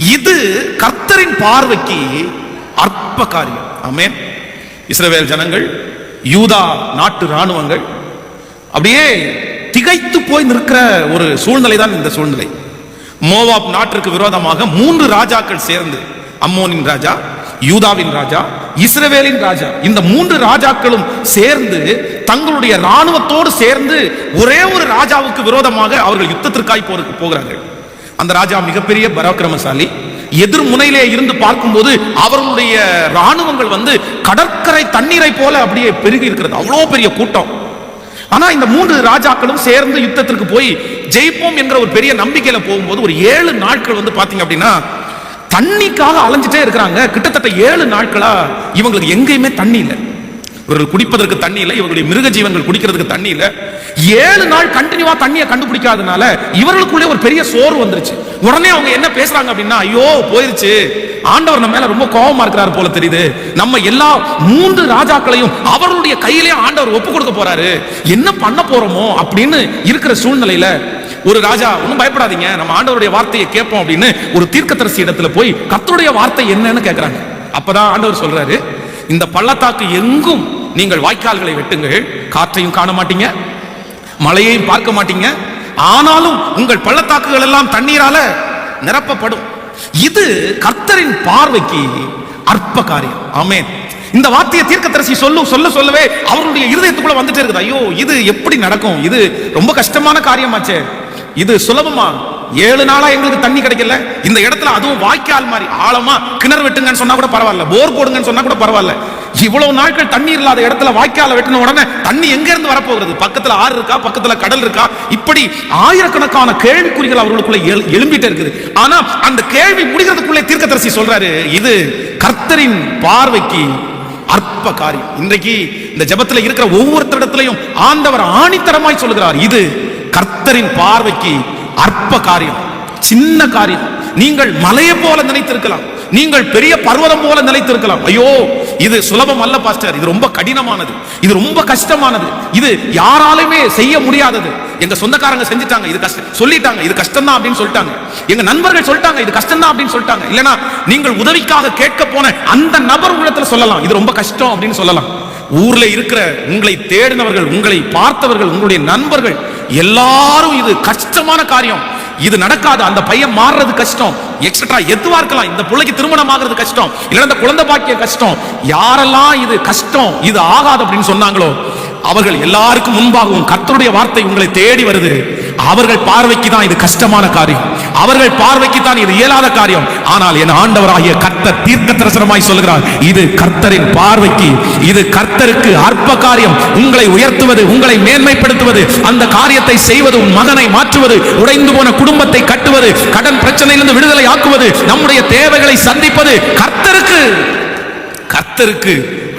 இது கர்த்தரின் பார்வைக்கு அற்ப காரியம் ஆமே இஸ்ரவேல் ஜனங்கள் யூதா நாட்டு ராணுவங்கள் அப்படியே திகைத்து போய் நிற்கிற ஒரு சூழ்நிலை தான் இந்த சூழ்நிலை. மோவாப் நாட்டிற்கு விரோதமாக மூன்று ராஜாக்கள் சேர்ந்து அம்மோனின் ராஜா யூதாவின் ராஜா இஸ்ரவேலின் ராஜா இந்த மூன்று ராஜாக்களும் சேர்ந்து தங்களுடைய ராணுவத்தோடு சேர்ந்து ஒரே ஒரு ராஜாவுக்கு விரோதமாக அவர்கள் யுத்தத்திற்காய் போருக்கு போகிறார்கள். அந்த ராஜா மிகப்பெரிய பராக்கிரமசாலி. எதிர்முனையிலே இருந்து பார்க்கும்போது அவர்களுடைய ராணுவங்கள் வந்து கடற்கரை தண்ணீரை போல அப்படியே பெருகி இருக்கிறது. அவ்வளோ பெரிய கூட்டம். ஆனா இந்த மூன்று ராஜாக்களும் சேர்ந்து யுத்தத்திற்கு போய் ஜெயிப்போம் என்கிற ஒரு பெரிய நம்பிக்கையில போகும்போது ஒரு ஏழு நாட்கள் வந்து பாத்தீங்க அப்படின்னா தண்ணிக்காக அலைஞ்சிட்டே இருக்கிறாங்க. கிட்டத்தட்ட ஏழு நாட்களா இவங்களுக்கு எங்கேயுமே தண்ணி இல்லை. இவர்கள் குடிப்பதற்கு தண்ணி இல்லை இவர்களுடைய மிருக ஜீவன்கள் குடிக்கிறதுக்கு தண்ணி இல்லை. ஏழு நாள் கண்டினியூவா தண்ணியை கண்டுபிடிக்காதனால இவர்களுக்குள்ளே ஒரு பெரிய சோறு வந்துருச்சு. உடனே அவங்க என்ன பேசுறாங்க அப்படின்னா ஐயோ போயிருச்சு. ஆண்டவர் நம்ம மேல ரொம்ப கோபமா இருக்கிறார் போல தெரியுது. நம்ம எல்லா மூன்று ராஜாக்களையும் அவர்களுடைய கையிலே ஆண்டவர் ஒப்பு கொடுக்க போறாரு. என்ன பண்ண போறோமோ அப்படின்னு இருக்கிற சூழ்நிலையில ஒரு ராஜா ஒன்றும் பயப்படாதீங்க. நம்ம ஆண்டவருடைய வார்த்தையை கேட்போம் அப்படின்னு ஒரு தீர்க்கதரிசி இடத்துல போய் கத்தருடைய வார்த்தை என்னன்னு கேட்கறாங்க அப்பதான் ஆண்டவர் சொல்றாரு இந்த பள்ளத்தாக்கு எங்கும் நீங்கள் வாய்க்கால்களை வெட்டுங்கள். காற்றையும் காண மாட்டீங்க. மழையையும் பார்க்க மாட்டீங்க. ஆனாலும் உங்கள் பள்ளத்தாக்குகள் எல்லாம் தண்ணீரால நிரப்பப்படும். இது கர்த்தரின் பார்வைக்கு அற்ப காரியம். ஆமேன். இந்த வார்த்தையை தீர்க்கதரிசி சொல்லும் சொல்ல சொல்லவே அவருடைய இருதயத்துக்குள்ள வந்துட்டே இருக்குது. ஐயோ இது எப்படி நடக்கும்? இது ரொம்ப கஷ்டமான காரியமாச்சே. இது சுலபமா? ஏழு நாளா எங்களுக்கு தண்ணி கிடைக்கல. இந்த இடத்துல அதுவும் வாய்க்கால் மாதிரி ஆழமா கிணறு வெட்டுங்கன்னு சொன்னா கூட பரவாயில்ல. போர் போடுங்கன்னு சொன்னா கூட பரவாயில்ல. இவ்வளவு நாட்கள் தண்ணி இல்லாத இடத்துல வாய்க்கால வெட்டின உடனே தண்ணி எங்க இருந்து வரப்போகிறது? பக்கத்துல ஆறு இருக்கா? பக்கத்துல கடல் இருக்கா? இப்படி ஆயிரக்கணக்கான கேள்விக்குறிகள் அவர்களுக்குள்ள எழு- எழும்பிட்டே இருக்குது. ஆனா அந்த கேள்வி முடிகிறதுக்குள்ளே தீர்க்கதரிசி சொல்றாரு இது கர்த்தரின் பார்வைக்கு அற்ப காரியம் இன்றைக்கு இந்த ஜெபத்துல இருக்கிற ஒவ்வொருத்தரிடத்திலையும் ஆண்டவர் ஆணித்தரமாய் சொல்கிறார் இது கர்த்தரின் பார்வைக்கு அற்ப காரியம் சின்ன காரியம். நீங்கள் மலையை போல நினைத்திருக்கலாம். நீங்கள் பெரிய பர்வதம் போல நிலைத்திருக்கலாம் ஐயோ இது சுலபம் அல்ல பாஸ்டர். இது ரொம்ப கடினமானது. இது ரொம்ப கஷ்டமானது. இது யாராலுமே செய்ய முடியாதது. எங்க சொந்தக்காரங்க செஞ்சுட்டாங்க இது கஷ்டம் சொல்லிட்டாங்க இது கஷ்டம் தான் அப்படின்னு சொல்லிட்டாங்க. எங்க நண்பர்கள் சொல்லிட்டாங்க இது கஷ்டம் தான் அப்படின்னு சொல்லிட்டாங்க. இல்லனா நீங்கள் உதவிக்காக கேட்க போன அந்த நபர் உள்ளத்துல சொல்லலாம். இது ரொம்ப கஷ்டம் அப்படின்னு சொல்லலாம். ஊர்ல இருக்கிற உங்களை தேடினவர்கள் உங்களை பார்த்தவர்கள் உங்களுடைய நண்பர்கள் எல்லாரும் இது கஷ்டமான காரியம். இது நடக்காது. அந்த பையன் மாறுறது கஷ்டம். எக்ஸட்ரா எதுவா இருக்கலாம். இந்த பிள்ளைக்கு திருமணம் ஆகிறது கஷ்டம். இல்ல இந்த குழந்தை பாக்கிய கஷ்டம். யாரெல்லாம் இது கஷ்டம் இது ஆகாது அப்படின்னு சொன்னாங்களோ அவர்கள் எல்லாருக்கும் முன்பாகவும் கர்த்தருடைய வார்த்தை உங்களை தேடி வருது. அவர்கள் பார்வைக்கு தான் இது கஷ்டமான காரியம். அவர்கள் பார்வைக்கு தான் இது இயலாத காரியம். ஆனால் என் ஆண்டவராகிய கர்த்தர் தீர்க்க தரிசனமாய் சொல்கிறார் இது கர்த்தரின் பார்வைக்கு இது கர்த்தருக்கு அற்ப காரியம். உங்களை உயர்த்துவது உங்களை மேன்மைப்படுத்துவது அந்த காரியத்தை செய்வது உன் மகனை மாற்றுவது உடைந்து போன குடும்பத்தை கட்டுவது கடன் பிரச்சனையிலிருந்து விடுதலை ஆக்குவது நம்முடைய தேவைகளை சந்திப்பது கர்த்தருக்கு. கர்த்தருக்கு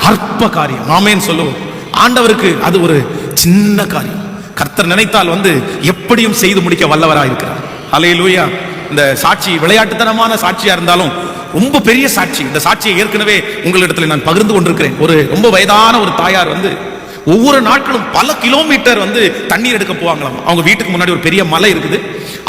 அற்ப காரியம். ஆமேன்னு சொல்லுவோம். ஆண்டவருக்கு அது ஒரு சின்ன காரியம். கர்த்தர் நினைத்தால் வந்து எப்படியும் செய்து முடிக்க வல்லவராக இருக்கிறார் அலையிலூயா இந்த சாட்சி விளையாட்டுத்தனமான சாட்சியா இருந்தாலும் ரொம்ப பெரிய சாட்சி. இந்த சாட்சியை ஏற்கனவே உங்களிடத்துல நான் பகிர்ந்து கொண்டிருக்கிறேன். ஒரு ரொம்ப வயதான ஒரு தாயார் வந்து ஒவ்வொரு நாட்களும் பல கிலோமீட்டர் வந்து தண்ணீர் எடுக்க போவாங்களாம். அவங்க வீட்டுக்கு முன்னாடி ஒரு பெரிய மலை இருக்குது.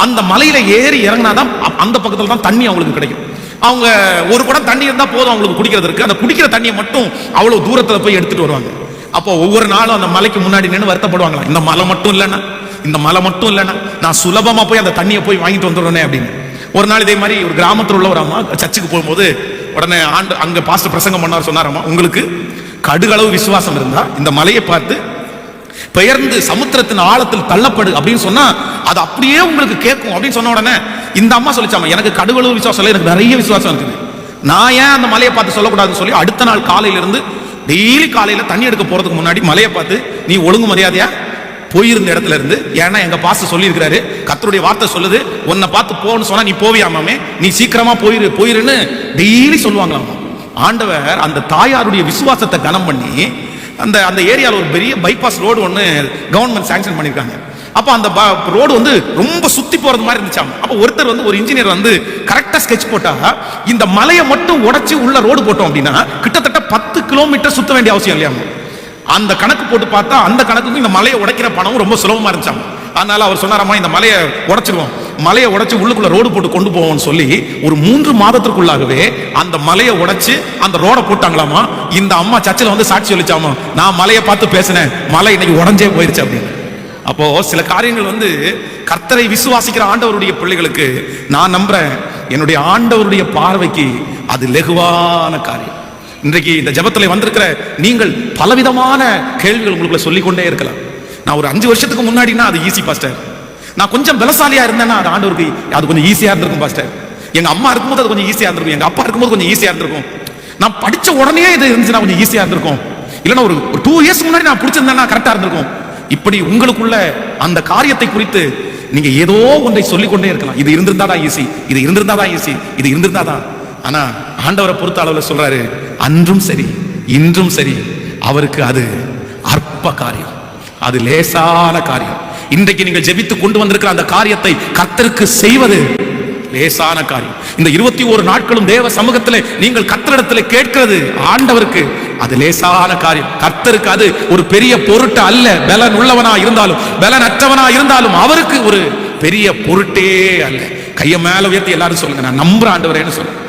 அந்த மலையில ஏறி இறங்கினாதான் அந்த பக்கத்துல தான் தண்ணி அவங்களுக்கு கிடைக்கும். அவங்க ஒரு குடம் தண்ணி இருந்தா போதும் அவங்களுக்கு குடிக்கிறதுக்கு அந்த குடிக்கிற தண்ணியை மட்டும் அவ்வளவு தூரத்துல போய் எடுத்துட்டு வருவாங்க. அப்போ ஒவ்வொரு நாளும் அந்த மலைக்கு முன்னாடி நின்று வருத்தப்படுவாங்களாம். இந்த மலை மட்டும் இல்லைன்னா. இந்த மலை மட்டும் இல்லைன்னா நான் சுலபமா போய் அந்த தண்ணியை போய் வாங்கிட்டு வந்துடுறேனே அப்படின்னு. ஒரு நாள் இதே மாதிரி ஒரு கிராமத்தில் உள்ள ஒரு அம்மா சர்ச்சுக்கு போகும்போது உடனே ஆண்டு அங்க பாஸ்டர் பிரசங்கம் பண்ணார் சொன்னாரம்மா உங்களுக்கு கடுகளவு விசுவாசம் இருந்தா இந்த மலையை பார்த்து பெயர்ந்து சமுத்திரத்தின் ஆழத்தில் தள்ளப்படு அப்படின்னு சொன்னா அது அப்படியே உங்களுக்கு கேட்கும் அப்படின்னு சொன்ன உடனே இந்த அம்மா சொல்லிச்சாமா எனக்கு கடுகளவு விசுவாசம் இல்லை எனக்கு நிறைய விசுவாசம் இருக்குது. நான் ஏன் அந்த மலையை பார்த்து சொல்லக்கூடாதுன்னு சொல்லி அடுத்த நாள் காலையிலிருந்து டெய்லி காலையில தண்ணி எடுக்க போறதுக்கு முன்னாடி மலையை பார்த்து நீ ஒழுங்கு மரியாதையா? போயிருந்த இடத்துல இருந்து ஏன்னா எங்க பாஸ்டர் சொல்லியிருக்கிறாரு கத்தருடைய வார்த்தை சொல்லுது உன்னை பார்த்து போன்னு சொன்னா நீ போவியாமாமே நீ சீக்கிரமா போயிரு போயிருன்னு டெய்லி சொல்லுவாங்களாமா? ஆண்டவர் அந்த தாயாருடைய விசுவாசத்தை கனம் பண்ணி அந்த அந்த ஏரியாவில் ஒரு பெரிய பைபாஸ் ரோடு ஒன்று கவர்மெண்ட் சாங்ஷன் பண்ணியிருக்காங்க அப்போ அந்த ரோடு வந்து ரொம்ப சுத்தி போறது மாதிரி இருந்துச்சாம்? அப்போ ஒருத்தர் வந்து ஒரு இன்ஜினியர் வந்து கரெக்டாக ஸ்கெட்ச் போட்டா இந்த மலையை மட்டும் உடச்சி உள்ள ரோடு போட்டோம் அப்படின்னா கிட்டத்தட்ட பத்து கிலோமீட்டர் சுத்த வேண்டிய அவசியம் இல்லையாமா? அந்த கணக்கு போட்டு பார்த்தா அந்த கணக்குக்கும் இந்த மலையை உடைக்கிற பணம் ரொம்ப சுலபமா இருந்துச்சாம். அதனால அவர் சொன்னாராமா இந்த மலையை உடைச்சிருவோம். மலையை உடைச்சு உள்ளுக்குள்ள ரோடு போட்டு கொண்டு போவோம்னு சொல்லி ஒரு மூன்று மாதத்திற்குள்ளாகவே அந்த மலையை உடைச்சு அந்த ரோடை போட்டாங்களாமா? இந்த அம்மா சர்ச்சில் வந்து சாட்சி சொல்லிச்சாமா? நான் மலையை பார்த்து பேசினேன். மலை இன்னைக்கு உடஞ்சே போயிருச்சு அப்படின்னு. அப்போ சில காரியங்கள் வந்து கர்த்தரை விசுவாசிக்கிற ஆண்டவருடைய பிள்ளைகளுக்கு நான் நம்புறேன். என்னுடைய ஆண்டவருடைய பார்வைக்கு அது லெகுவான காரியம். இன்றைக்கு இந்த ஜபத்தில் வந்திருக்கிற நீங்கள் பலவிதமான கேள்விகள் உங்களுக்குள்ள சொல்லிக்கொண்டே இருக்கலாம். நான் ஒரு அஞ்சு வருஷத்துக்கு முன்னாடினா அது ஈஸி பாஸ்டர் நான் கொஞ்சம் பலசாலியா இருந்தேன்னா அது ஆண்டவருக்கு அது கொஞ்சம் ஈஸியா இருந்திருக்கும் பாஸ்டர் எங்க அம்மா இருக்கும்போது அது கொஞ்சம் ஈஸியா இருந்திருக்கும். எங்க அப்பா இருக்கும்போது கொஞ்சம் ஈஸியா இருந்திருக்கும். நான் படிச்ச உடனே இது இருந்துச்சுன்னா கொஞ்சம் ஈஸியா இருந்திருக்கும். இல்லைன்னா ஒரு டூ இயர்ஸ் முன்னாடி நான் பிடிச்சிருந்தேன்னா கரெக்டா இருந்திருக்கும். இப்படி உங்களுக்குள்ள அந்த காரியத்தை குறித்து நீங்க ஏதோ ஒன்றை சொல்லிக்கொண்டே இருக்கலாம். இது இருந்திருந்தாதான் ஈஸி இது இருந்திருந்தாதான் ஈஸி இது இருந்திருந்தாதான் ஆனா ஆண்டவரை பொறுத்த அளவுல சொல்றாரு அன்றும் சரி இன்றும் சரி அவருக்கு அது அற்ப காரியம். அது லேசான காரியம். இன்றைக்கு நீங்கள் ஜெபித்து கொண்டு வந்திருக்கிற அந்த காரியத்தை கத்தருக்கு செய்வது லேசான காரியம். இந்த இருபத்தி ஒரு நாட்களும் தேவ சமூகத்தில் நீங்கள் கத்தரிடத்தில் கேட்கிறது ஆண்டவருக்கு அது லேசான காரியம். கர்த்தருக்கு அது ஒரு பெரிய பொருட்டு அல்ல. பலன் உள்ளவனா இருந்தாலும் பலன் அற்றவனா இருந்தாலும் அவருக்கு ஒரு பெரிய பொருட்டே அல்ல. கையை மேல உயர்த்தி எல்லாரும் சொல்லுங்க. நான் நம்புற ஆண்டவரேன்னு சொல்லுங்க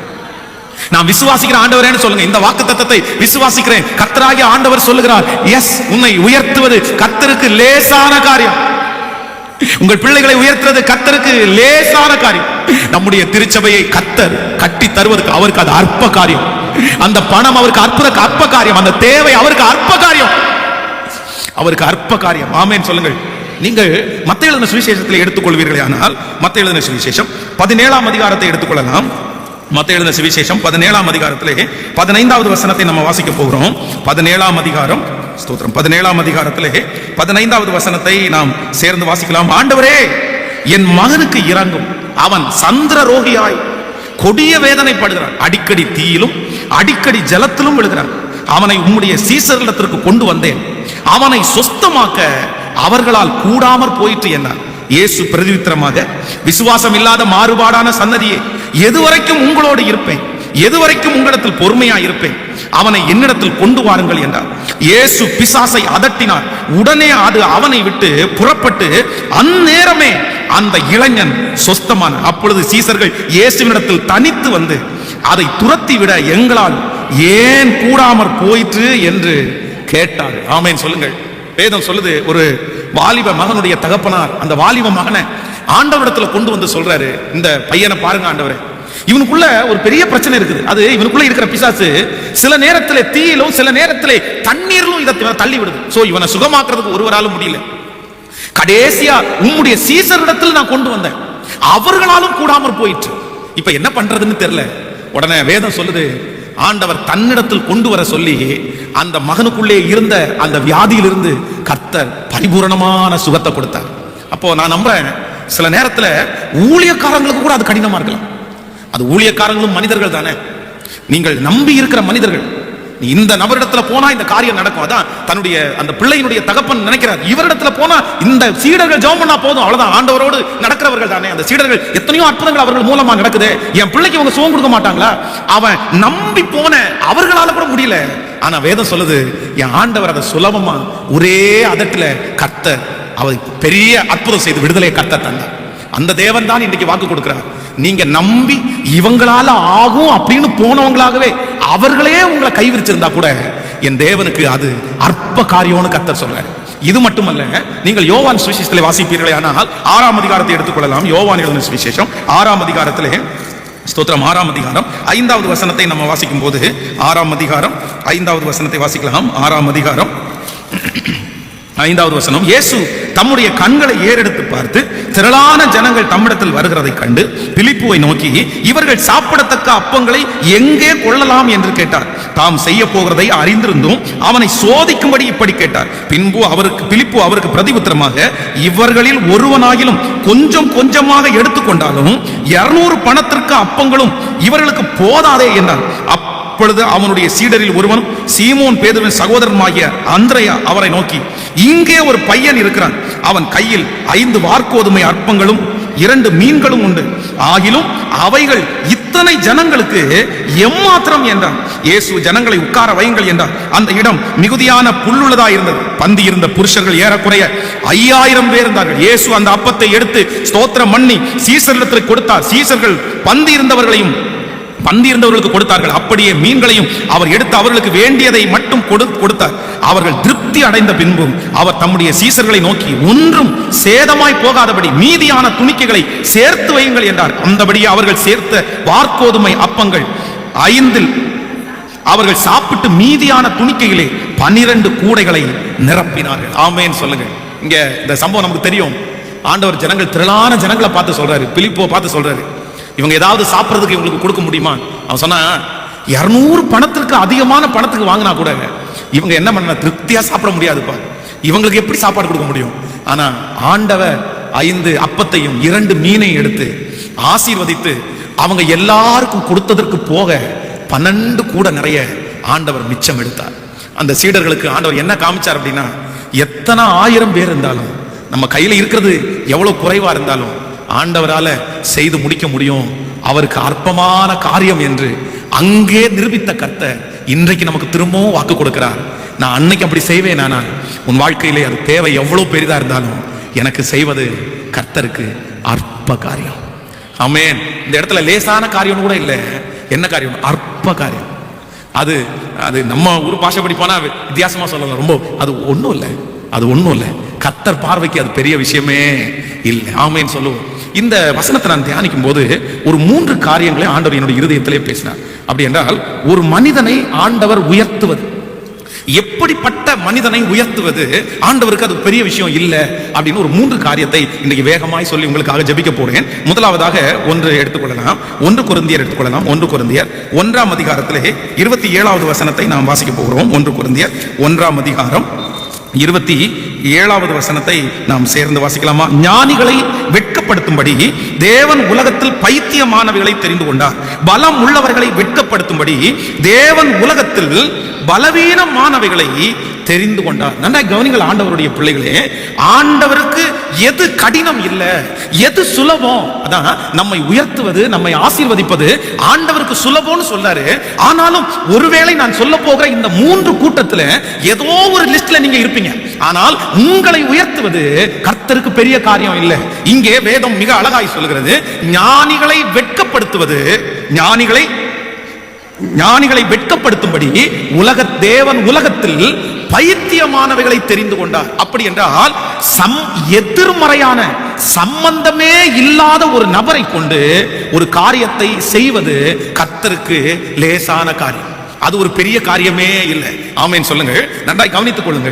நான் விசுவாசிக்கிற ஆண்டவரேன்னு சொல்லுங்க? இந்த வாக்கு தத்தத்தை விசுவாசிக்கிறேன். கர்த்தராகிய ஆண்டவர் சொல்லுகிறார் எஸ் உன்னை உயர்த்துவது கத்தருக்கு லேசான காரியம். உங்கள் பிள்ளைகளை உயர்த்துறது கத்தருக்கு லேசான காரியம். நம்முடைய திருச்சபையை கத்தர் கட்டி தருவதற்கு அவருக்கு அது அற்ப காரியம். அந்த பணம் அவருக்கு அற்புத அற்ப காரியம். அந்த தேவை அவருக்கு அற்ப காரியம். அவருக்கு அற்ப காரியம். ஆமேன். சொல்லுங்கள். நீங்கள் மத்த எழுதின சுவிசேஷத்தில் எடுத்துக்கொள்வீர்களே ஆனால் மத்த எழுதின சுவிசேஷம் பதினேழாம் அதிகாரத்தை எடுத்துக்கொள்ளலாம். மத்த எழுந்த சுவிசேஷம் பதினேழாம் அதிகாரத்திலே பதினைந்தாவது வசனத்தை நம்ம வாசிக்க போகிறோம். பதினேழாம் அதிகாரம் ஸ்தோத்திரம். பதினேழாம் அதிகாரத்திலே பதினைந்தாவது வசனத்தை நாம் சேர்ந்து வாசிக்கலாம். ஆண்டவரே என் மகனுக்கு இறங்கும் அவன் சந்திர ரோகியாய் கொடிய வேதனைப்படுகிறான். அடிக்கடி தீயிலும் அடிக்கடி ஜலத்திலும் விழுகிறான். அவனை உம்முடைய சீசரிடத்திற்கு கொண்டு வந்தேன். அவனை சொஸ்தமாக்க அவர்களால் கூடாமற் போயிற்று என்ன இயேசு பிரதிவித்திரமாக விசுவாசம் இல்லாத மாறுபாடான சன்னதியே எதுவரைக்கும் உங்களோடு இருப்பேன். எதுவரைக்கும் உங்களிடத்தில் பொறுமையா இருப்பேன். அவனை என்னிடத்தில் கொண்டு வாருங்கள் என்றார். இயேசு பிசாசை அதட்டினார். உடனே அது அவனை விட்டு புறப்பட்டு அந்நேரமே அந்த இளைஞன் சொஸ்தமான அப்பொழுது சீசர்கள் இயேசுவினிடத்தில் தனித்து வந்து அதை துரத்தி விட எங்களால் ஏன் கூடாமற் போயிற்று என்று கேட்டார் ஆமேன் சொல்லுங்கள். வேதம் சொல்லுது ஒரு வாலிப மகனுடைய தகப்பனார் அந்த வாலிப மகனை ஆண்டவரிடத்துல கொண்டு வந்து சொல்றாரு இந்த பையனை பாருங்க ஆண்டவரே. இவனுக்குள்ள ஒரு பெரிய பிரச்சனை இருக்குது. அது இவனுக்குள்ள இருக்கிற பிசாசு சில நேரத்துல தீயிலும் சில நேரத்துல தண்ணீரிலும் இதை தள்ளி விடுது சோ இவனை சுகமாக்குறதுக்கு ஒருவராலும் முடியல. கடைசியா உம்முடைய சீசரிடத்தில் நான் கொண்டு வந்தேன். அவர்களாலும் கூடாமற் போயிற்று. இப்ப என்ன பண்றதுன்னு தெரியல. உடனே வேதம் சொல்லுது ஆண்டவர் தன்னிடத்தில் கொண்டு வர சொல்லி அந்த மகனுக்குள்ளே இருந்த அந்த வியாதியிலிருந்து கர்த்தர் பரிபூரணமான சுகத்தை கொடுத்தார். அப்போ நான் நம்புறேன் சில நேரத்துல ஊழியக்காரங்களுக்கு கூட அது கடினமா இருக்கலாம். அது ஊழியக்காரங்களும் மனிதர்கள் தானே. நீங்கள் நம்பி இருக்கிற மனிதர்கள் நீ இந்த நபரிடத்துல போனா இந்த காரியம் நடக்கும். அதான் தன்னுடைய அந்த பிள்ளையினுடைய தகப்பன் நினைக்கிறார். இவரிடத்துல போனா இந்த சீடர்கள் ஜெபம் பண்ணா போதும் அவ்வளவுதான். ஆண்டவரோடு நடக்கிறவர்கள் தானே. அந்த சீடர்கள் எத்தனையோ அற்புதங்கள் அவர்கள் மூலமா நடக்குது. என் பிள்ளைக்கு அவங்க சுகம் கொடுக்க மாட்டாங்களா? அவன் நம்பி போன அவர்களால கூட முடியல. ஆனா வேதம் சொல்லுது என் ஆண்டவர் அதை சுலபமா ஒரே அதட்டுல கத்த அவர் பெரிய அற்புதம் செய்து விடுதலை கத்த தந்தார். அந்த தேவன் தான் இன்னைக்கு வாக்கு கொடுக்கிறார். நீங்க நம்பி இவங்களால ஆகும் அப்படின்னு போனவங்களாகவே அவர்களே உங்களை கைவிரிச்சிருந்தா கூட என் தேவனுக்கு அது அற்ப காரியம்னு கத்தர் சொல்றாரு. இது மட்டுமல்ல நீங்கள் யோவான் சுவிசேஷத்தில் வாசிப்பீர்களே ஆனால் ஆறாம் அதிகாரத்தை எடுத்துக்கொள்ளலாம். யோவான் எழுதின சுவிசேஷம் ஆறாம் அதிகாரத்திலே ஸ்தோத்திரம் ஆறாம் அதிகாரம். ஐந்தாவது வசனத்தை நம்ம வாசிக்கும் போது ஆறாம் அதிகாரம் ஐந்தாவது வசனத்தை வாசிக்கலாம். ஆறாம் அதிகாரம். ஐந்தாவது வசனம் இயேசு தம்முடைய கண்களை ஏறெடுத்து பார்த்து திரளான ஜனங்கள் தம்மிடத்தில் வருகிறதை கண்டு பிலிப்புவை நோக்கி இவர்கள் சாப்பிடத்தக்க அப்பங்களை எங்கே கொள்ளலாம்? என்று கேட்டார். தாம் செய்ய போகிறதை அறிந்திருந்தும் அவனை சோதிக்கும்படி இப்படி கேட்டார். பின்பு அவருக்கு பிலிப்பு அவருக்கு பிரதிபுத்திரமாக இவர்களில் ஒருவனாகிலும் கொஞ்சம் கொஞ்சமாக எடுத்துக்கொண்டாலும் இருநூறு பணத்திற்கு அப்பங்களும் இவர்களுக்கு போதாதே என்றார். அப்பொழுது அவனுடைய சீடரில் ஒருவன் சீமோன் பேதுவின் சகோதரனாகிய அந்திரையா அவரை நோக்கி இங்கே ஒரு பையன் இருக்கிறான். அவன் கையில் ஐந்து வார்க்கோதுமை அற்பங்களும் இரண்டு மீன்களும் உண்டு. ஆகிலும் அவைகள் இத்தனை ஜனங்களுக்கு எம்மாத்திரம் என்றான். இயேசு ஜனங்களை உட்கார வையுங்கள் என்றார் அந்த இடம் மிகுதியான புல்லுள்ளதா இருந்தது. பந்தி இருந்த புருஷர்கள் ஏறக்குறைய ஐயாயிரம் பேர் இருந்தார்கள். இயேசு அந்த அப்பத்தை எடுத்து ஸ்தோத்திரம் பண்ணி சீசரிடத்தில் கொடுத்தார். சீசர்கள் பந்தி இருந்தவர்களையும் பந்தி இருந்தவர்களுக்கு கொடுத்தார்கள். அப்படியே மீன்களையும் அவர் எடுத்து அவர்களுக்கு வேண்டியதை மட்டும் கொடு கொடுத்தார். அவர்கள் திருப்தி அடைந்த பின்பும் அவர் தம்முடைய சீசர்களை நோக்கி ஒன்றும் சேதமாய் போகாதபடி மீதியான துணிக்கைகளை சேர்த்து வையுங்கள் என்றார். அந்தபடியே அவர்கள் சேர்த்த வார்க்கோதுமை அப்பங்கள் ஐந்தில் அவர்கள் சாப்பிட்டு மீதியான துணிக்கைகளே பன்னிரண்டு கூடைகளை நிரப்பினார்கள். ஆமேன்னு சொல்லுங்க இங்க இந்த சம்பவம் நமக்கு தெரியும். ஆண்டவர் ஜனங்கள் திரளான ஜனங்களை பார்த்து சொல்றாரு. பிலிப்போ பார்த்து சொல்றாரு. இவங்க ஏதாவது சாப்பிட்றதுக்கு இவங்களுக்கு கொடுக்க முடியுமா? அவன் சொன்னா இரநூறு பணத்திற்கு அதிகமான பணத்துக்கு வாங்கினா கூட இவங்க என்ன பண்ண திருப்தியா சாப்பிட முடியாதுப்பா. இவங்களுக்கு எப்படி சாப்பாடு கொடுக்க முடியும்? ஆனா ஆண்டவர் ஐந்து அப்பத்தையும் இரண்டு மீனையும் எடுத்து ஆசீர்வதித்து அவங்க எல்லாருக்கும் கொடுத்ததற்கு போக பன்னெண்டு கூட நிறைய ஆண்டவர் மிச்சம் எடுத்தார். அந்த சீடர்களுக்கு ஆண்டவர் என்ன காமிச்சார் அப்படின்னா எத்தனை ஆயிரம் பேர் இருந்தாலும் நம்ம கையில் இருக்கிறது எவ்வளவு குறைவா இருந்தாலும் ஆண்டவரால செய்து முடிக்க முடியும். அவருக்கு அற்பமான காரியம் என்று அங்கே நிரூபித்த கர்த்தர் இன்றைக்கு நமக்கு திரும்பவும் வாக்கு கொடுக்கிறார். நான் அன்னைக்கு அப்படி செய்வேன் நான் உன் வாழ்க்கையிலே அது தேவை எவ்வளவு பெரிதா இருந்தாலும் எனக்கு செய்வது கர்த்தருக்கு அற்ப காரியம். ஆமேன். இந்த இடத்துல லேசான காரியம் கூட இல்லை. என்ன காரியம்? அற்ப காரியம். அது அது நம்ம ஊர் பாஷைப்படி போனா வித்தியாசமா சொல்லலாம். ரொம்ப அது ஒன்றும் இல்லை. அது ஒன்றும் இல்லை. கத்தர் பார்வைக்கு அது பெரிய விஷயமே இல்லை. ஆமேன்னு சொல்லுவோம். இந்த வசனத்தை நான் தியானிக்கும் போது ஒரு மூன்று காரியங்களை ஆண்டவர் என்னுடைய இருதயத்திலே பேசினார். அப்படி என்றால் ஒரு மனிதனை ஆண்டவர் உயர்த்துவது. எப்படிப்பட்ட மனிதனை உயர்த்துவது? ஆண்டவருக்கு அது பெரிய விஷயம் இல்லை அப்படின்னு ஒரு மூன்று காரியத்தை இன்னைக்கு வேகமாய் சொல்லி உங்களுக்காக ஜெபிக்க போறேன். முதலாவதாக ஒன்று எடுத்துக்கொள்ளலாம். ஒன்று குருந்தியர் எடுத்துக்கொள்ளலாம். ஒன்று குருந்தியர். ஒன்றாம் அதிகாரத்திலே இருபத்தி ஏழாவது வசனத்தை நாம் வாசிக்க போகிறோம். ஒன்று குருந்தியர். ஒன்றாம் அதிகாரம் இருபத்தி ஏழாவது வசனத்தை நாம் சேர்ந்து வாசிக்கலாமா? ஞானிகளை வெட்கப்படுத்தும்படி தேவன் உலகத்தில் பைத்தியமானவர்களை தெரிந்து கொண்டார். பலம் உள்ளவர்களை வெட்கப்படுத்தும்படி தேவன் உலகத்தில் பலவீனமானவைகளை தெரிந்து கொண்டார். நன்றா கவனிங்கள் ஆண்டவருடைய பிள்ளைகளே ஆண்டவருக்கு எது கடினம் இல்லை? எது சுலபம்? அதான் நம்மை உயர்த்துவது நம்மை ஆசீர்வதிப்பது ஆண்டவருக்கு சுலபம்னு சொன்னாரு ஆனாலும் ஒருவேளை நான் சொல்ல போகிற இந்த மூன்று கூட்டத்துல ஏதோ ஒரு லிஸ்ட்ல நீங்க இருப்பீங்க. ஆனால் உங்களை உயர்த்துவது கர்த்தருக்கு பெரிய காரியம் இல்லை. இங்கே வேதம் மிக அழகாய் சொல்கிறது ஞானிகளை வெட்கப்படுத்துவது ஞானிகளை ஞானிகளை வெட்கப்படுத்தும்படி உலக தேவன் உலகத்தில் பைத்தியமானவைகளை தெரிந்து கொண்டார். அப்படி என்றால் சம் எதிர்மறையான சம்பந்தமே இல்லாத ஒரு நபரை கொண்டு ஒரு காரியத்தை செய்வது கத்தருக்கு லேசான காரியம். அது ஒரு பெரிய காரியமே இல்லை. ஆமேன். சொல்லுங்க நன்றாய் கவனித்துக் கொள்ளுங்க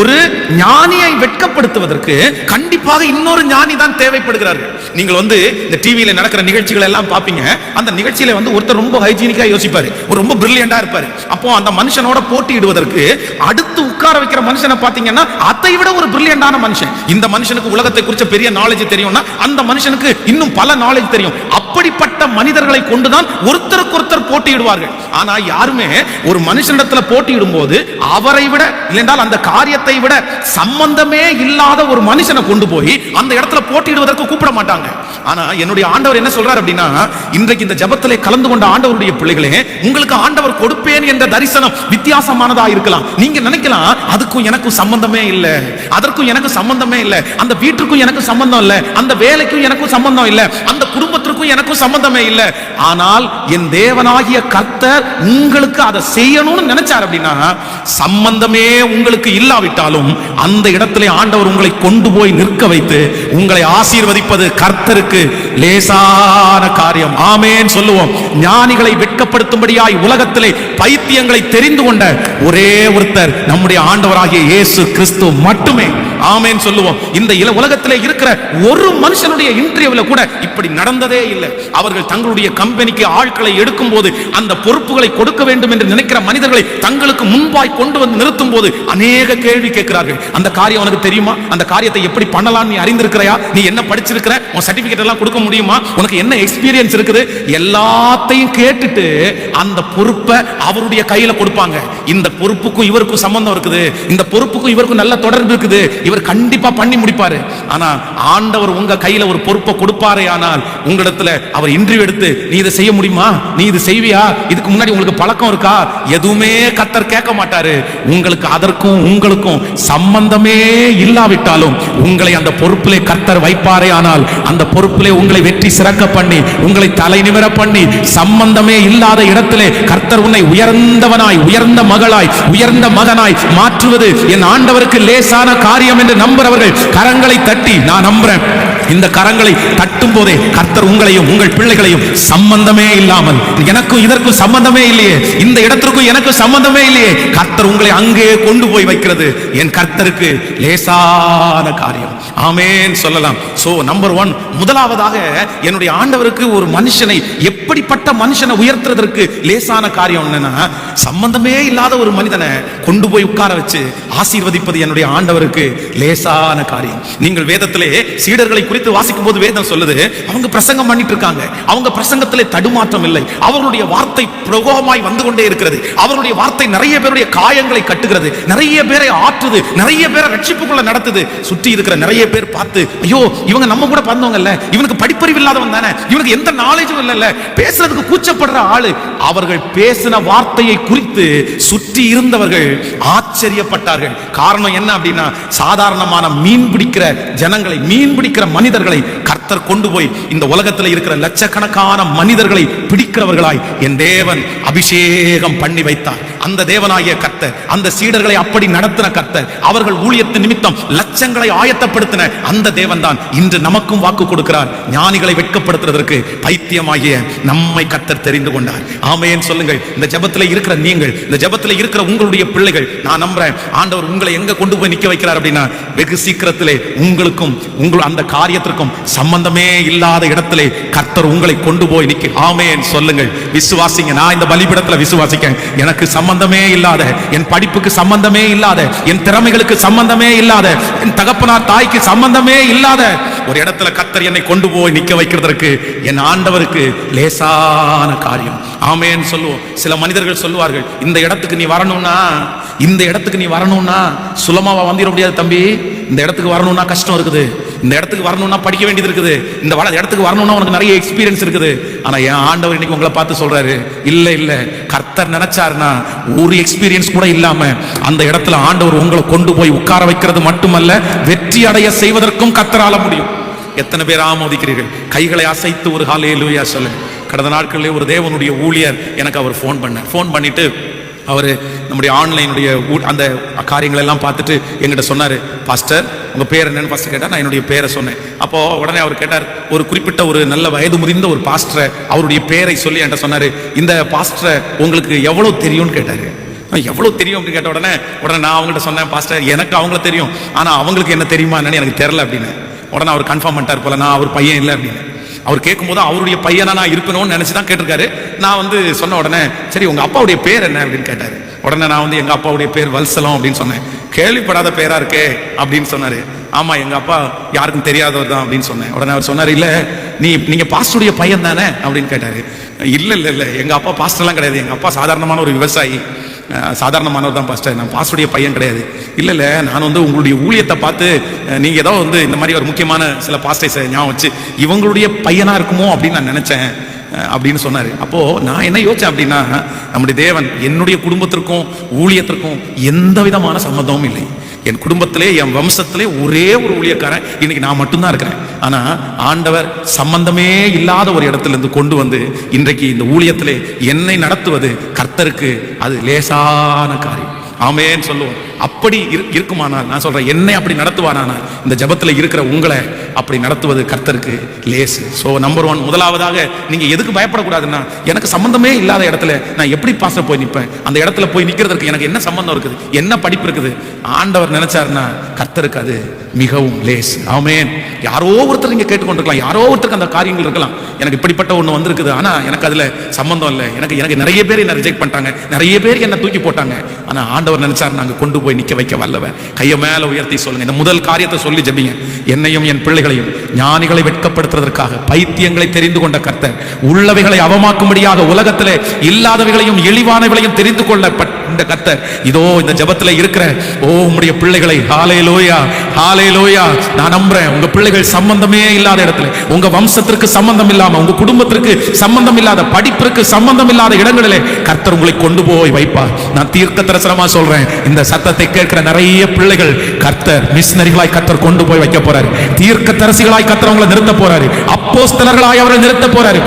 ஒரு ஞானியை வெட்கப்படுத்துவதற்கு கண்டிப்பாக இன்னொரு ஞானி தான் தேவைப்படுகிறார்கள். நீங்கள் வந்து இந்த டிவியில நடக்கிற நிகழ்ச்சிகள் எல்லாம் பார்ப்பீங்க. அந்த நிகழ்ச்சியில வந்து ஒருத்தர் ரொம்ப ஹைஜீனிக்கா யோசிப்பாரு. ஒரு ரொம்ப பிரில்லியண்டா இருப்பாரு. அப்போ அந்த மனுஷனோட போட்டியிடுவதற்கு அடுத்து உட்கார வைக்கிற மனுஷனை பார்த்தீங்கன்னா அதை விட ஒரு பிரில்லியண்டான மனுஷன். இந்த மனுஷனுக்கு உலகத்தை குறிச்ச பெரிய நாலேஜ் தெரியும்னா அந்த மனுஷனுக்கு இன்னும் பல நாலேஜ் தெரியும். அப்படிப்பட்ட மனிதர்களை கொண்டுதான் ஒருத்தருக்கு ஒருத்தர் போட்டியிடுவார்கள். ஆனா யாருமே ஒரு மனுஷனிடத்துல போட்டியிடும் போது அவரை விட இல்லைன்றால் அந்த காரியத்தை விட சம்பந்தமே இல்லாத ஒரு மனுஷனை கொண்டு போய் அந்த இடத்துல போட்டியிடுவதற்கு கூப்பிட மாட்டாங்க. ஆனா என்னுடைய ஆண்டவர் என்ன சொல்றார் அப்படின்னா இன்றைக்கு இந்த ஜபத்திலே கலந்து கொண்ட ஆண்டவருடைய பிள்ளைகளே உங்களுக்கு ஆண்டவர் கொடுப்பேன் என்ற தரிசனம் வித்தியாசமானதா இருக்கலாம். நீங்க நினைக்கலாம் அதுக்கும் எனக்கும் சம்பந்தமே இல்ல அதற்கும் எனக்கு சம்பந்தமே இல்ல அந்த வீட்டுக்கும் எனக்கு சம்பந்தம் இல்ல அந்த வேலைக்கும் எனக்கும் சம்பந்தம் இல்ல அந்த குடும்பத்திற்கும் எனக்கும் சம்பந்தமே இல்லை. ஆனால் என் தேவனாகிய கர்த்தர் உங்களுக்கு அதை செய்யணும்னு நினைச்சார் அப்படின்னா சம்பந்தமே உங்களுக்கு இல்லாவிட்டாலும் அந்த இடத்திலே ஆண்டவர் உங்களை கொண்டு போய் நிற்க வைத்து உங்களை ஆசீர்வதிப்பது கர்த்தருக்கு லேசான காரியம். ஆமேன் சொல்லுவோம். ஞானிகளை வெட்கப்படுத்தும்படியாய் உலகத்திலே பைத்தியங்களை தெரிந்து கொண்ட ஒரே ஒருத்தர் நம்முடைய ஆண்டவராகிய இயேசு கிறிஸ்து மட்டுமே. ஆமேன்னு சொல்லுவோம். இந்த இல உலகத்திலே இருக்கிற ஒரு மனுஷனுடைய இன்டர்வியூல கூட இப்படி நடந்ததே இல்லை. அவர்கள் தங்களுடைய கம்பெனிக்கு ஆட்களை எடுக்கும் போது அந்த பொறுப்புகளை கொடுக்க வேண்டும் என்று நினைக்கிற மனிதர்களை தங்களுக்கு முன்பாய் கொண்டு வந்து நிறுத்தும் போது அநேக கேள்வி கேட்கிறார்கள். அந்த காரியம் உனக்கு தெரியுமா? அந்த காரியத்தை எப்படி பண்ணலாம் நீ அறிந்திருக்கிறாயா? நீ என்ன படிச்சிருக்கிற? உன் சர்டிபிகேட் எல்லாம் கொடுக்க முடியுமா? உனக்கு என்ன எக்ஸ்பீரியன்ஸ் இருக்குது? எல்லாத்தையும் கேட்டுட்டு அந்த பொறுப்பை அவருடைய கையில கொடுப்பாங்க. இந்த பொறுப்புக்கும் இவருக்கும் சம்பந்தம் இருக்குது. இந்த பொறுப்புக்கும் இவருக்கும் நல்ல தொடர்பு இருக்குது. இவர் கண்டிப்பா பண்ணி முடிப்பாரு. ஆனா ஆண்டவர் உங்க கையில ஒரு பொறுப்பை கொடுப்பாரே ஆனால் உங்களிடத்துல அவர் இன்டர்வியூ எடுத்து நீ இதை செய்ய முடியுமா? நீ இது செய்வியா? இதுக்கு முன்னாடி உங்களுக்கு பழக்கம் இருக்கா? எதுவுமே கத்தர் கேட்க மாட்டாரு. உங்களுக்கு அதற்கும் உங்களுக்கும் சம்பந்தமே இல்லாவிட்டாலும் உங்களை அந்த பொறுப்பிலே கர்த்தர் வைப்பாரே ஆனால் அந்த பொறுப்பிலே உங்களை வெற்றி சிறக்க பண்ணி உங்களை தலை நிமிர பண்ணி சம்பந்தமே இல்லாத இடத்திலே கர்த்தர் உன்னை உயர்ந்தவனாய் உயர்ந்த மகளாய் உயர்ந்த மகனாய் மாற்றுவது என் ஆண்டவருக்கு லேசான காரியம் என்று நம்புறவர்கள் கரங்களை தட்டி நான் நம்புறேன். இந்த கரங்களை தட்டும் போதே கர்த்தர் உங்களையும் உங்கள் பிள்ளைகளையும் சம்பந்தமே இல்லாமல் எனக்கும் இதற்கும் சம்பந்தமே இல்லையே இந்த இடத்திற்கும் எனக்கும் சம்பந்தமே இல்லையே கர்த்தர் உங்களை அங்கே கொண்டு போய் வைக்கிறது என் கர்த்தருக்கு லேசான காரியம். ஆமேன் சொல்லலாம். சோ நம்பர் ஒன் முதலாவதாக என்னுடைய ஆண்டவருக்கு ஒரு மனுஷனை எப்படிப்பட்ட மனுஷனை உயர்த்துறதற்கு லேசான காரியம் என்னன்னா சம்பந்தமே இல்லாத ஒரு மனிதனை கொண்டு போய் உட்கார வச்சு ஆசீர்வதிப்பது என்னுடைய ஆண்டவருக்கு லேசான காரியம். நீங்கள் வேதத்திலே சீடர்களை குறித்து வாசிக்கும் போது வேதம் சொல்லுது அவங்க பிரசங்கம் பண்ணிட்டு இருக்காங்க அவங்க பிரசங்கத்திலே தடுமாற்றம் இல்லை. அவர்களுடைய வார்த்தை பிரகோகமாய் வந்து கொண்டே இருக்கிறது. அவர்களுடைய வார்த்தை நிறைய பேருடைய காயங்களை கட்டுகிறது. நிறைய பேரை ஆற்றுது. நிறைய பேரை ரட்சிப்புக்குள்ள நடத்துது. சுற்றி இருக்கிற நிறைய பேர் பார்த்து ஐயோ இவங்க நம்ம கூட பிறந்தவங்கல்ல. இவனுக்கு படிப்பறிவு இல்லாதவன் தானே. இவனுக்கு எந்த நாலேஜும் இல்லைல்ல. பேசுறதுக்கு கூச்சப்படுற ஆளு. அவர்கள் பேசின வார்த்தையை குறித்து சுற்றி இருந்தவர்கள் ஆச்சரியப்பட்டார்கள். காரணம் என்ன அப்படின்னா சாதாரணமான மீன் பிடிக்கிற ஜனங்களை மீன் பிடிக்கிற மனிதர்களை கர்த்தர் கொண்டு போய் இந்த உலகத்தில் இருக்கிற லட்சக்கணக்கான மனிதர்களை பிடிக்கிறவர்களாய் என் தேவன் அபிஷேகம் பண்ணி வைத்தார். அந்த தேவனாகிய கர்த்தர் அந்த சீடர்களை அப்படி நடத்தின கர்த்தர் அவர்கள் ஊழியத்து நிமித்தம் லட்சங்களை ஆயத்தப்படுத்தின அந்த தேவன் தான் இன்று நமக்கும் வாக்கு கொடுக்கிறார். ஞானிகளை வெட்கப்படுத்துறதற்கு பைத்தியமாகிய நம்மை கர்த்தர் தெரிந்து கொண்டார். ஆமையன் சொல்லுங்கள். இந்த ஜபத்தில் இருக்கிற நீங்கள் இந்த ஜபத்தில் இருக்கிற உங்களுடைய பிள்ளைகள் நான் நம்புறேன் ஆண்டவர் உங்களை எங்க கொண்டு போய் நிக்க வைக்கிறார் அப்படின்னா வெகு சீக்கிரத்திலே உங்களுக்கும் உங்கள் அந்த காரியம் காரியத்திற்கும் சம்பந்தமே இல்லாத இடத்திலே கர்த்தர் உங்களை கொண்டு போய் நிக்க. ஆமேன். சொல்லுங்கள். விசுவாசிங்க. நான் இந்த பலிபிடத்துல விசுவாசிக்கேன் எனக்கு சம்பந்தமே இல்லாத என் படிப்புக்கு சம்பந்தமே இல்லாத என் திறமைகளுக்கு சம்பந்தமே இல்லாத என் தகப்பனார் தாய்க்கு சம்பந்தமே இல்லாத ஒரு இடத்துல கத்தர் என்னை கொண்டு போய் நிக்க வைக்கிறதற்கு என் ஆண்டவருக்கு லேசான காரியம். ஆமேன்னு சொல்லுவோம். சில மனிதர்கள் சொல்லுவார்கள் இந்த இடத்துக்கு நீ வரணும்னா இந்த இடத்துக்கு நீ வரணும்னா சுலமாவா வந்துட முடியாது தம்பி. இந்த இடத்துக்கு வரணும்னா கஷ்டம் இருக்குது. இந்த இடத்துக்கு வரணும்னா படிக்க வேண்டியது இருக்குது. இந்த வள இடத்துக்கு வரணும்னா உனக்கு நிறைய எக்ஸ்பீரியன்ஸ் இருக்குது. ஆனா என் ஆண்டவர் இன்னைக்கு உங்களை பார்த்து சொல்றாரு இல்ல இல்ல. கர்த்தர் நினைச்சாருன்னா ஒரு எக்ஸ்பீரியன்ஸ் கூட இல்லாம அந்த இடத்துல ஆண்டவர் உங்களை கொண்டு போய் உட்கார வைக்கிறது மட்டுமல்ல வெற்றி அடைய செய்வதற்கும் கத்தரால முடியும். எத்தனை பேர் ஆமோதிக்கிறீர்கள்? கைகளை அசைத்து ஒரு காலையில் லூயா சொல்லு. கடந்த நாட்களிலே ஒரு தேவனுடைய ஊழியர் எனக்கு அவர் ஃபோன் பண்ணார். ஃபோன் பண்ணிட்டு அவர் நம்முடைய ஆன்லைனுடைய அந்த காரியங்களெல்லாம் பார்த்துட்டு என்கிட்ட சொன்னார் பாஸ்டர் உங்கள் பேர் என்னன்னு ஃபஸ்ட்டு கேட்டால் நான் என்னுடைய பேரை சொன்னேன். அப்போது உடனே அவர் கேட்டார் ஒரு குறிப்பிட்ட ஒரு நல்ல வயது முதிர்ந்த ஒரு பாஸ்டரை அவருடைய பேரை சொல்லி என்கிட்ட சொன்னார். இந்த பாஸ்டரை உங்களுக்கு எவ்வளோ தெரியும்னு கேட்டார். எவ்வளோ தெரியும்? அப்படின்னு கேட்ட உடனே உடனே நான் அவங்கள்ட்ட சொன்னேன் பாஸ்டர் எனக்கு அவங்கள தெரியும். ஆனால் அவங்களுக்கு என்ன தெரியுமா என்னன்னு எனக்கு தெரில அப்படின்னு. உடனே அவர் கன்ஃபார்ம் பண்ணிட்டார் போல நான் அவர் பையன் இல்லை அப்படின்னு. அவர் கேட்கும்போது அவருடைய பையனா நான் இருக்கணும்னு நினச்சி தான் கேட்டிருக்காரு. நான் வந்து சொன்ன உடனே சரி உங்க அப்பாவுடைய பேர் என்ன? அப்படின்னு கேட்டாரு. உடனே நான் வந்து எங்க அப்பாவுடைய பேர் வல்சலம் அப்படின்னு சொன்னேன். கேள்விப்படாத பேரா இருக்கே? அப்படின்னு சொன்னாரு. ஆமா எங்க அப்பா யாருக்கும் தெரியாதவர் தான் அப்படின்னு சொன்னேன். உடனே அவர் சொன்னாரு இல்ல நீ நீங்க பாஸ்டருடைய பையன் தானே? அப்படின்னு கேட்டாரு. இல்ல இல்ல இல்ல எங்க அப்பா பாஸ்டர்லாம் கிடையாது. எங்க அப்பா சாதாரணமான ஒரு விவசாயி. சாதாரணமானவர் தான் பாஸ்டர் நான் பாஸ்டருடைய பையன் கிடையாது. இல்லை இல்லை நான் வந்து உங்களுடைய ஊழியத்தை பார்த்து நீங்கள் ஏதோ வந்து இந்த மாதிரி ஒரு முக்கியமான சில பாஸ்டர்ஸை ஞாபகம் வச்சு இவங்களுடைய பையனாக இருக்குமோ அப்படின்னு நான் நினச்சேன் அப்படின்னு சொன்னார். அப்போது நான் என்ன யோசிச்சேன் அப்படின்னா நம்முடைய தேவன் என்னுடைய குடும்பத்திற்கும் ஊழியத்திற்கும் எந்த விதமான சம்மந்தமும் இல்லை. என் குடும்பத்திலே என் வம்சத்திலே ஒரே ஒரு ஊழியக்காரன். இன்னைக்கு நான் மட்டும்தான் இருக்கிறேன். ஆனா ஆண்டவர் சம்பந்தமே இல்லாத ஒரு இடத்துல இருந்து கொண்டு வந்து இன்றைக்கு இந்த ஊழியத்திலே என்னை நடத்துவது கர்த்தருக்கு அது லேசான காரியம். ஆமேன்னு சொல்லுவோம். அப்படி இருக்குமானால் நான் சொல்றேன் என்னை அப்படி நடத்துவானால் இந்த ஜெபத்துல இருக்கிற உங்களை அப்படி நடத்துவது கர்த்தருக்கு லேசு. ஸோ நம்பர் ஒன் முதலாவதாக நீங்க எதுக்கு பயப்படக்கூடாதுன்னா எனக்கு சம்பந்தமே இல்லாத இடத்துல நான் எப்படி பாச போய் நிற்பேன்? அந்த இடத்துல போய் நிக்கிறதுக்கு எனக்கு என்ன சம்பந்தம் இருக்குது? என்ன படிப்பு இருக்குது? ஆண்டவர் நினைச்சாருன்னா கர்த்தருக்கு அது மிகவும் லேஸ் ஆமேன். யாரோ ஒருத்தர் நீங்க கேட்டுக்கொண்டிருக்கலாம். யாரோ ஒருத்தருக்கு அந்த காரியங்கள் இருக்கலாம். எனக்கு இப்படிப்பட்ட ஒண்ணு வந்திருக்குது. ஆனா எனக்கு அதில் சம்பந்தம் இல்லை. எனக்கு எனக்கு நிறைய பேர் என்ன ரிஜெக்ட் பண்ணிட்டாங்க. நிறைய பேர் என்ன தூக்கி போட்டாங்க. ஆனால் ஆண்டவர் நினைச்சார் நாங்கள் கொண்டு போய் வைக்க வல்லவன் கையை மேல உயர்த்தி சொல்லுங்க. இந்த முதல் காரியத்தை சொல்லி ஜபிங்க. என்னையும் என் பிள்ளைகளையும் ஞானிகளை வெட்கப்படுத்துறதற்காக பைத்தியங்களை தெரிந்து கொண்ட கர்த்தர் உள்ளவைகளை அவமாக்கும்படியாக உலகத்திலே இல்லாதவைகளையும் இழிவானவைகளையும் தெரிந்து கொள்ள இந்த கர்த்தர் இதோ இந்த ஜெபத்துல இருக்கிற ஓ உங்களுடைய பிள்ளைகளை ஹாலே லோயா ஹாலே லோயா நான் நம்புறேன் உங்க பிள்ளைகள் சம்பந்தமே இல்லாத இடத்துல உங்க வம்சத்திற்கு சம்பந்தம் இல்லாம உங்க குடும்பத்திற்கு சம்பந்தம் இல்லாத படிப்பிற்கு சம்பந்தம் இல்லாத இடங்களிலே கர்த்தர் உங்களை கொண்டு போய் வைப்பா நான் தீர்க்க தரிசனமா சொல்றேன் இந்த சத்தத்தை கேட்கிற நிறைய பிள்ளைகள் கர்த்தர் மிஷினரிகளாய் கர்த்தர் கொண்டு போய் வைக்க போறாரு. தீர்க்க தரிசிகளாய் கர்த்தர் உங்களை நிறுத்த போறாரு. அப்போஸ்தலர்களாய் அவரை நிறுத்த போறாரு.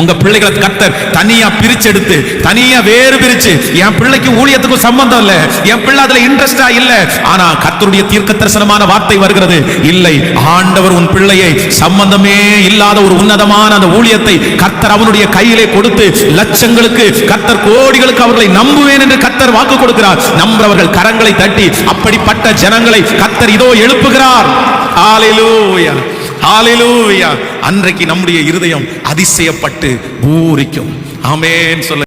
உங்க பிள்ளைகளை கத்தர் தனியா பிரிச்சு எடுத்து தனியா வேறு பிரிச்சு என் பிள்ளைக்கு ஊழியத்துக்கும் சம்பந்தம் இல்ல என் பிள்ளை அதுல இன்ட்ரெஸ்டா இல்ல. ஆனா கத்தருடைய தீர்க்க தரிசனமான வார்த்தை வருகிறது இல்லை ஆண்டவர் உன் பிள்ளையை சம்பந்தமே இல்லாத ஒரு உன்னதமான அந்த ஊழியத்தை கத்தர் அவனுடைய கையிலே கொடுத்து லட்சங்களுக்கு கத்தர் கோடிகளுக்கு அவர்களை நம்புவேன் என்று கத்தர் வாக்கு கொடுக்கிறார். நம்புறவர்கள் கரங்களை தட்டி அப்படிப்பட்ட ஜனங்களை கத்தர் இதோ எழுப்புகிறார். ஹalleluya. ஹalleluya அன்றைக்கு நம்முடைய இருதயம் அதிசயப்பட்டு பூரிக்கும். ஆமென் சொல்ல